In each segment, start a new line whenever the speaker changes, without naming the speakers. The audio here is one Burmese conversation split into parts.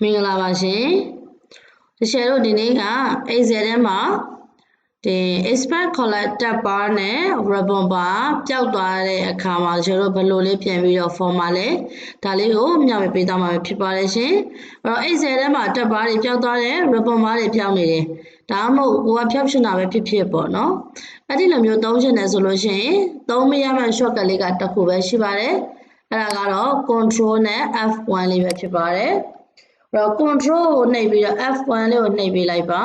မင်္ဂလာပါရှင်တချယ်တို့ဒီနေ့က Excel ထဲမှာဒီ expert collect tab bar နဲ့ ribbon bar ပျောက်သွားတဲ့အခါမှာတချယ်တို့ဘယ်လိုလေးပြန်ပြီးတော့ format လဲဒါလေးကိုမျှဝေပေးသွားမှာဖြစ်ပါတယ်ရှင်အဲ့တော့ Excel ထဲမှာ tab bar တွေပျောက်သွားတယ် ribbon bar တွေပျောက်နေတယ်ဒါမှမဟုတ်ကိုကဖြောက်ချင်တာပဲဖြစ်ဖြစ်ပေါ့နော်အဲ့ဒီလိုမျိုးသုံးချင်တယ်ဆိုလို့ရှိရင်သုံးမရမယ့် shortcut လေးကတစ်ခုပဲရှိပါတယ်အဲ့ဒါကတော့ control နဲ့ F1 လေးပဲဖြစ်ပါတယ်အဲ့ တော့ control ကိုနှိပ်ပြီးတော့ F1 လေးကိုနှိပ်ပေးလိုက်ပါ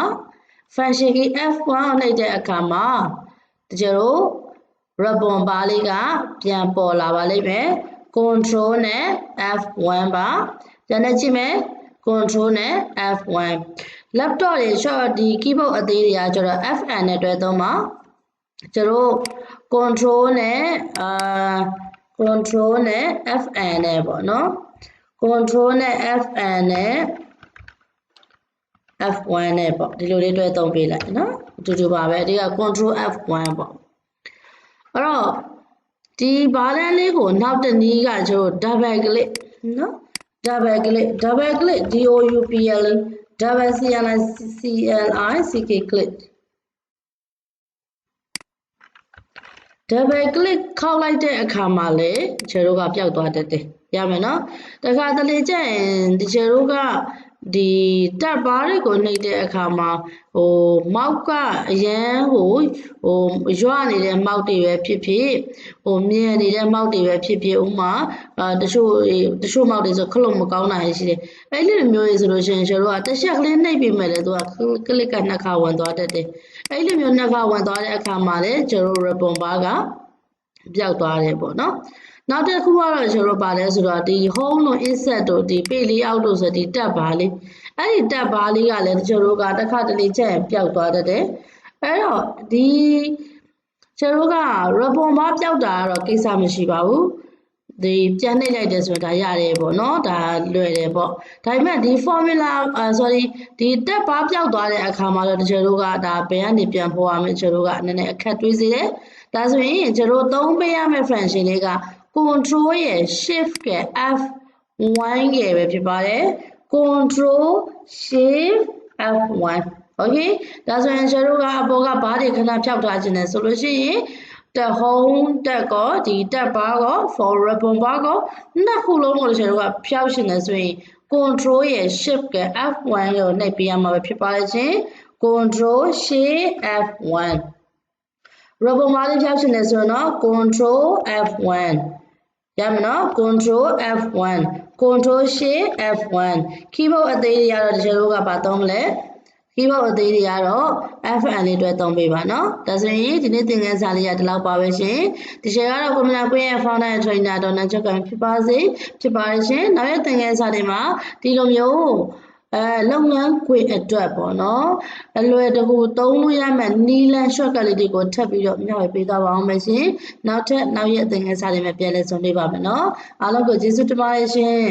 function key F1 ကိုနှိပ်တဲ့အခါမှာတကယ်လို့ ribbon bar လေးကပြန်ပေါ်လာပါလိမ့်မယ် control နဲ့ F1 ပါပြန်နေကြည့်မယ် control နဲ့ F1 laptop တွေ short ဒီ keyboard အသေးတွေကကျတော့ FN နဲ့တွဲသုံးပါကျတို့ control နဲ့အာ control နဲ့ FN နဲ့ပေါ့နော် control နဲ့ fn နဲ့ f1 နဲ့ပေါ့ဒီလိုလေးတွဲသုံးပေးလိုက်နော်အတူတူပါပဲဒီက control f1 ပေါ့အဲ့တော့ဒီဘားလန်းလေးကိုနောက်တနည်းကကျတော့ double click နော် double click double click d o u p l double c l i c l i c k click double click ခောက်လိုက်တဲ့အခါမှာလေခြေတို့ကပျောက်သွားတတ်တယ်ရမယ်နော်တခါတလေကျရင်ဒီခြေတို့က ဒီတက်ပါးတွေကိုနှိပ်တဲ့အခါမှာဟိုမောက်ကအရန်ဟိုဟိုရွနေတဲ့မောက်တွေပဲဖြစ်ဖြစ်ဟိုမြင်နေတဲ့မောက်တွေပဲဖြစ်ဖြစ်ဥမာအာတချို့တချို့မောက်တွေဆိုခလုံးမကောင်းတာရှိတယ်အဲ့ဒီလိုမျိုးတွေဆိုလို့ရှိရင်ကျတို့ကတစ်ချက်ကလေးနှိပ်ပြီးမယ်လေသူကကလစ်ကနှစ်ခါဝင်သွားတတ်တယ်အဲ့ဒီလိုမျိုးနှစ်ခါဝင်သွားတဲ့အခါမှာလေကျတို့ ribbon bar ကပျောက်သွားတယ်ပေါ့နော် နောက်တစ်ခုကတော့ကျွန်တော်ပါလဲဆိုတော့ဒီ home တို့ insert တို့ဒီ page layout တို့ဆိုဒီ tab bar လေးအဲ့ဒီ tab bar လေးကလည်းကျွန်တော်ကတစ်ခါတလေချက်ပျောက်သွားတတ်တယ်အဲ့တော့ဒီကျွန်တော်က ribbon bar ပျောက်တာကတော့ကိစ္စမရှိပါဘူးဒီပြန်နှိပ်လိုက်တယ်ဆိုတာရတယ်ပေါ့နော်ဒါလွယ်တယ်ပေါ့ဒါပေမဲ့ဒီ formula sorry ဒီ tab bar ပျောက်သွားတဲ့အခါမှာတော့ကျွန်တော်ကဒါဘယ်ကနေပြန်ပေါ်ရမလဲကျွန်တော်ကနည်းနည်းအခက်တွေးစေတယ်ဒါဆိုရင်ကျွန်တော်သုံးပေးရမယ့် function လေးက control ရဲ့ shift ရဲ့ F1 ရဲ့ပဲဖြစ်ပါတယ် control shift F1 okay ဒါဆိုရင်ကျွန်တော်ကအပေါ်ကဘားတွေခဏဖြောက်ထားခြင်းလဲဆိုလို့ရှိရင်တက် home တက်ကောဒီတက်ပါကော for ribbon bar ကောနှစ်ခုလုံးကိုကျွန်တော်ကဖြောက်ရှင်တယ်ဆိုရင် control ရဲ့ shift ရဲ့ F1 ကိုနှိပ်ပေးရမှာပဲဖြစ်ပါလိမ့်ရှင် control shift F1 ribbon bar လေးဖြောက်ရှင်တယ်ဆိုတော့ control F1 ရမယ်နော် control F1 control shift F1 keyboard အသေးတွေကတော့တချို့တို့ကပါသုံးမလဲ keyboard အသေးတွေကတော့ FN လေးတွဲသုံးပေးပါနော်ဒါဆိုရင်ဒီနေ့သင်ခန်းစာလေးကဒီလောက်ပါပဲရှင်ဒီချိန်ကတော့ကွန်ပျူတာကွင်းရဲ့ founder and trainer ဒေါ်နန်ချက်ကံဖြစ်ပါစေဖြစ်ပါရှင်နောက်ရက်သင်ခန်းစာတွေမှာဒီလိုမျိုး အဲလုပ်ငန်းခွေအတွက်ပေါ့နော်အလွယ်တကူသုံးလို့ရမယ့်နီလန် shortcut လေးတွေကိုထပ်ပြီးတော့မျှဝေပေးသွားပါအောင်မယ်ရှင်နောက်ထပ်နောက်ရက်သင်ခန်းစာတွေမှာပြန်လည်ဆုံတွေ့ပါမယ်နော်အားလုံးကိုကျေးဇူးတင်ပါတယ်ရှင်